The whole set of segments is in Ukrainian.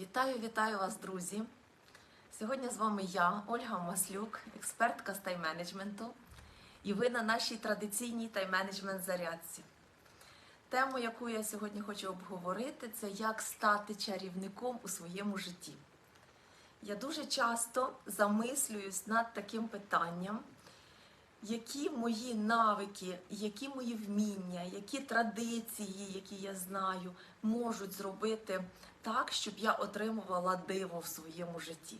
Вітаю, вітаю вас, друзі! Сьогодні з вами я, Ольга Маслюк, експертка з тайм-менеджменту, і ви на нашій традиційній тайм-менеджмент зарядці. Тему, яку я сьогодні хочу обговорити, це як стати чарівником у своєму житті. Я дуже часто замислююсь над таким питанням, які мої навики, які мої вміння, які традиції, які я знаю, можуть зробити так, щоб я отримувала диво в своєму житті.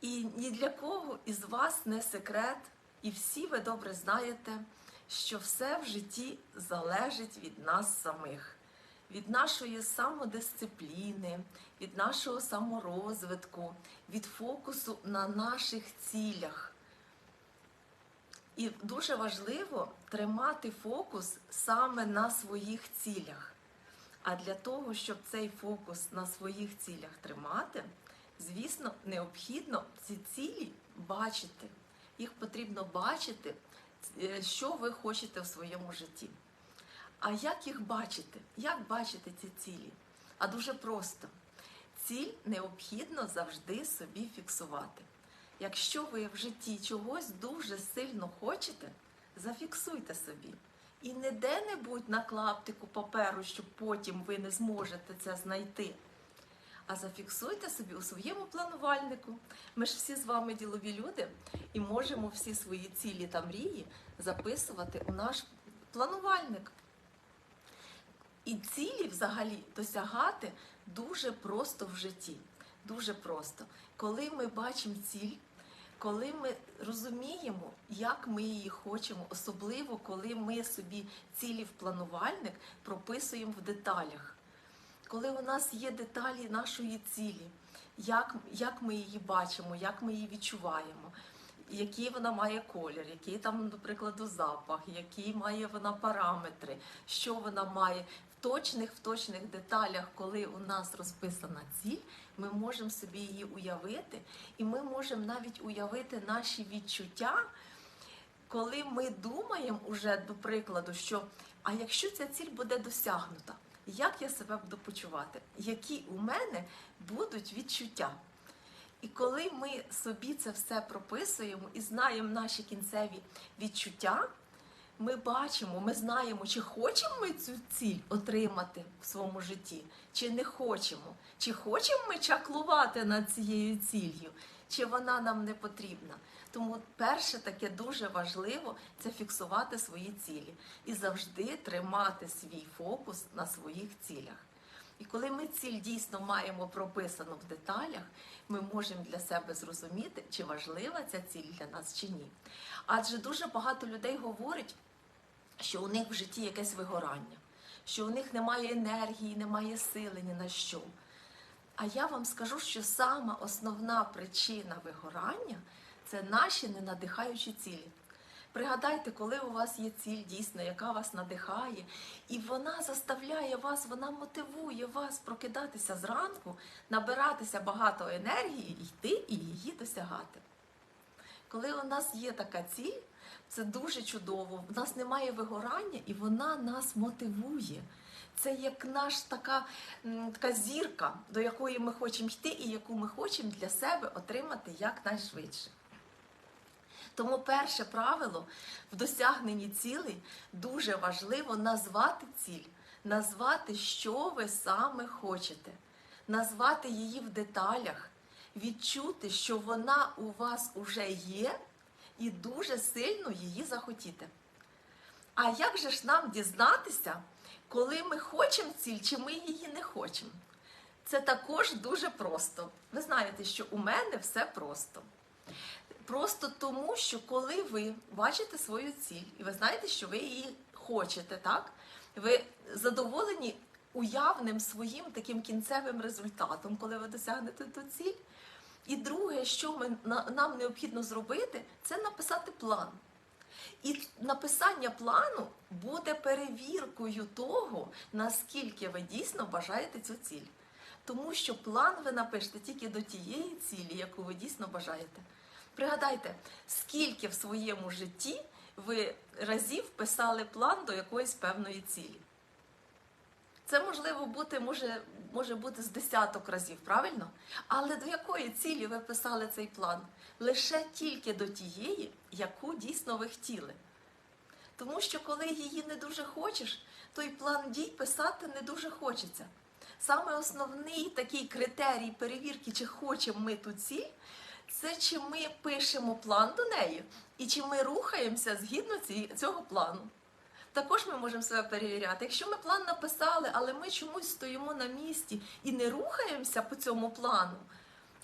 І ні для кого із вас не секрет, і всі ви добре знаєте, що все в житті залежить від нас самих, від нашої самодисципліни, від нашого саморозвитку, від фокусу на наших цілях. І дуже важливо тримати фокус саме на своїх цілях. А для того, щоб цей фокус на своїх цілях тримати, звісно, необхідно ці цілі бачити. Їх потрібно бачити, е, що ви хочете в своєму житті. А як їх бачити? Як бачити ці цілі? А дуже просто. Ціль необхідно завжди собі фіксувати. Якщо ви в житті чогось дуже сильно хочете, зафіксуйте собі. І не де-небудь на клаптику паперу, що потім ви не зможете це знайти. А зафіксуйте собі у своєму планувальнику. Ми ж всі з вами ділові люди і можемо всі свої цілі та мрії записувати у наш планувальник. І цілі взагалі досягати дуже просто в житті. Дуже просто. Коли ми бачимо ціль, коли ми розуміємо, як ми її хочемо, особливо коли ми собі цілі в планувальник прописуємо в деталях. Коли у нас є деталі нашої цілі, як, як ми її бачимо, як ми її відчуваємо, який вона має колір, який там, до прикладу, запах, які має вона параметри, що вона має точних в точних деталях, коли у нас розписана ціль, ми можемо собі її уявити, і ми можемо навіть уявити наші відчуття, коли ми думаємо уже, до прикладу, що а якщо ця ціль буде досягнута, як я себе буду почувати, які у мене будуть відчуття? І коли ми собі це все прописуємо і знаємо наші кінцеві відчуття, ми бачимо, ми знаємо, чи хочемо ми цю ціль отримати в своєму житті, чи не хочемо, чи хочемо ми чаклувати над цією ціллю, чи вона нам не потрібна. Тому перше таке дуже важливо це фіксувати свої цілі і завжди тримати свій фокус на своїх цілях. І коли ми ціль дійсно маємо прописану в деталях, ми можемо для себе зрозуміти, чи важлива ця ціль для нас чи ні. Адже дуже багато людей говорять, що у них в житті якесь вигорання, що у них немає енергії, немає сили ні на що. А я вам скажу, що сама основна причина вигорання це наші ненадихаючі цілі. Пригадайте, коли у вас є ціль дійсно, яка вас надихає, і вона заставляє вас, вона мотивує вас прокидатися зранку, набиратися багато енергії, йти і її досягати. Коли у нас є така ціль, це дуже чудово. У нас немає вигорання, і вона нас мотивує. Це як наш така, така зірка, до якої ми хочемо йти, і яку ми хочемо для себе отримати якнайшвидше. Тому перше правило в досягненні цілей дуже важливо назвати ціль, назвати, що ви саме хочете, назвати її в деталях, відчути, що вона у вас уже є, і дуже сильно її захотіти. А як же ж нам дізнатися, коли ми хочемо ціль, чи ми її не хочемо? Це також дуже просто. Ви знаєте, що у мене все просто. Просто тому, що коли ви бачите свою ціль, і ви знаєте, що ви її хочете, так? Ви задоволені уявним своїм таким кінцевим результатом, коли ви досягнете ту ціль. І друге, що ми, на- нам необхідно зробити, це написати план. І написання плану буде перевіркою того, наскільки ви дійсно бажаєте цю ціль. Тому що план ви напишете тільки до тієї цілі, яку ви дійсно бажаєте. Пригадайте, скільки в своєму житті ви разів писали план до якоїсь певної цілі. Це можливо бути, може, може бути з десяток разів, правильно? Але до якої цілі ви писали цей план? Лише тільки до тієї, яку дійсно ви хотіли. Тому що коли її не дуже хочеш, то і план дій писати не дуже хочеться. Саме основний такий критерій перевірки, чи хочемо ми ту ціль, це чи ми пишемо план до неї, і чи ми рухаємося згідно цього плану. Також ми можемо себе перевіряти. Якщо ми план написали, але ми чомусь стоїмо на місці і не рухаємося по цьому плану,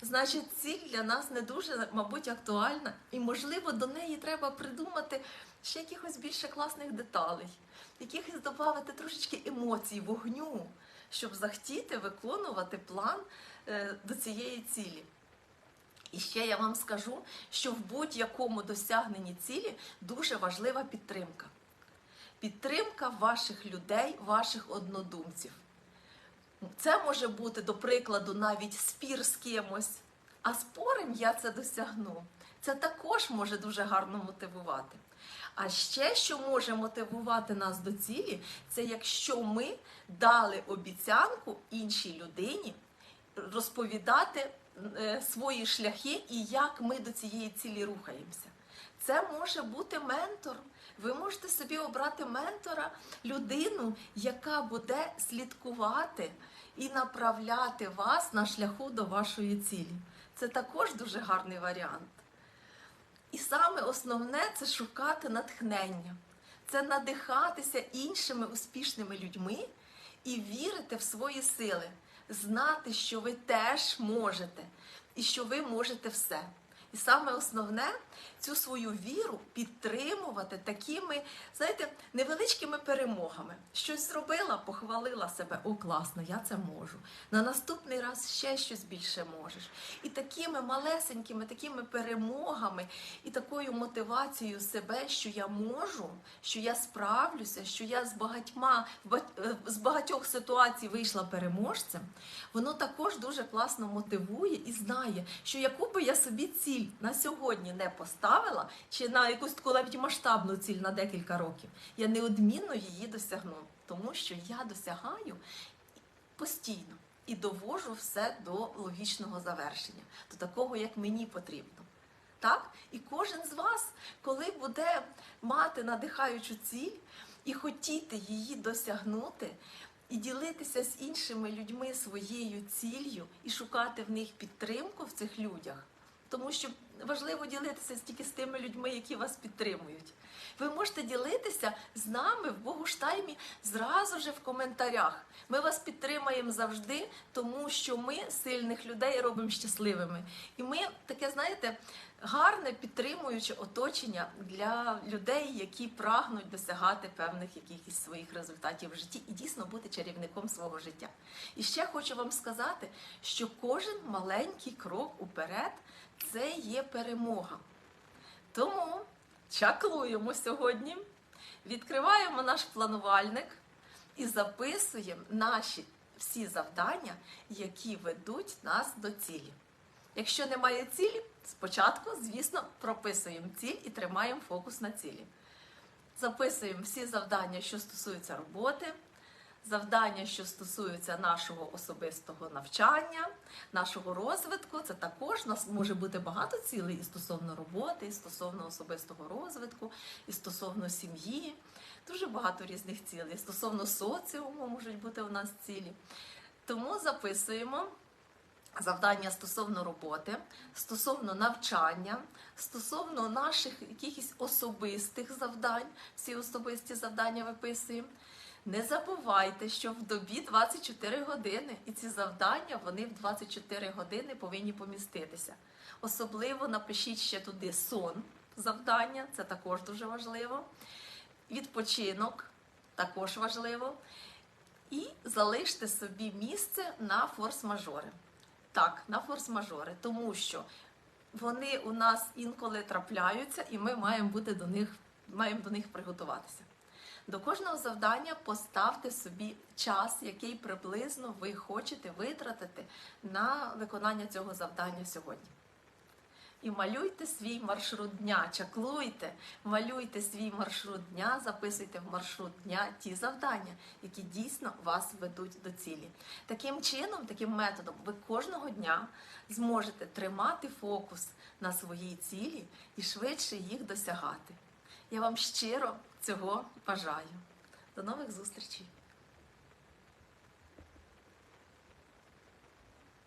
значить ціль для нас не дуже, мабуть, актуальна, і, можливо, до неї треба придумати ще якихось більше класних деталей, якихось додати трошечки емоцій, вогню, щоб захотіти виконувати план е, до цієї цілі. І ще я вам скажу, що в будь-якому досягненні цілі дуже важлива підтримка. Підтримка ваших людей, ваших однодумців. Це може бути, до прикладу, навіть спір з кимось, а спорим я це досягну. Це також може дуже гарно мотивувати. А ще, що може мотивувати нас до цілі, це якщо ми дали обіцянку іншій людині розповідати е, свої шляхи і як ми до цієї цілі рухаємося. Це може бути ментор. Ви можете собі обрати ментора, людину, яка буде слідкувати і направляти вас на шляху до вашої цілі. Це також дуже гарний варіант. І саме основне це шукати натхнення, це надихатися іншими успішними людьми і вірити в свої сили, знати, що ви теж можете і що ви можете все. І саме основне цю свою віру підтримувати такими, знаєте, невеличкими перемогами. Щось зробила, похвалила себе. О, класно, я це можу. На наступний раз ще щось більше можеш. І такими малесенькими, такими перемогами і такою мотивацією себе, що я можу, що я справлюся, що я з багатьма е, з багатьох ситуацій вийшла переможцем, воно також дуже класно мотивує і знає, що яку би я собі ціль на сьогодні не поставила, чи на якусь таку навіть масштабну ціль на декілька років, я неодмінно її досягну, тому що я досягаю постійно і довожу все до логічного завершення, до такого, як мені потрібно. Так? І кожен з вас, коли буде мати надихаючу ціль і хотіти її досягнути, і ділитися з іншими людьми своєю ціллю, і шукати в них підтримку в цих людях, тому що важливо ділитися тільки з тими людьми, які вас підтримують. Ви можете ділитися з нами в Богуштаймі зразу же в коментарях. Ми вас підтримаємо завжди, тому що ми сильних людей робимо щасливими. І ми таке, знаєте, гарне підтримуюче оточення для людей, які прагнуть досягати певних якихось своїх результатів в житті і дійсно бути чарівником свого життя. І ще хочу вам сказати, що кожен маленький крок уперед це є перемога. Тому чаклуємо сьогодні, відкриваємо наш планувальник і записуємо наші всі завдання, які ведуть нас до цілі. Якщо немає цілі, спочатку, звісно, прописуємо ціль і тримаємо фокус на цілі. Записуємо всі завдання, що стосуються роботи, завдання, що стосуються нашого особистого навчання, нашого розвитку. Це також у нас може бути багато цілей і стосовно роботи, і стосовно особистого розвитку, і стосовно сім'ї. Дуже багато різних цілей. Стосовно соціуму можуть бути у нас цілі. Тому записуємо завдання стосовно роботи, стосовно навчання, стосовно наших якихось особистих завдань, всі особисті завдання виписуємо. Не забувайте, що в добі 24 години, і ці завдання вони в 24 години повинні поміститися. Особливо напишіть ще туди сон завдання, це також дуже важливо. Відпочинок також важливо. І залиште собі місце на форс-мажори. Так, на форс-мажори, тому що вони у нас інколи трапляються, і ми маємо бути до них, маємо до них приготуватися. До кожного завдання поставте собі час, який приблизно ви хочете витратити на виконання цього завдання сьогодні. і малюйте свій маршрут дня, чаклуйте, малюйте свій маршрут дня, записуйте в маршрут дня ті завдання, які дійсно вас ведуть до цілі. Таким чином, таким методом, ви кожного дня зможете тримати фокус на своїй цілі і швидше їх досягати. Я вам щиро цього бажаю. До нових зустрічей!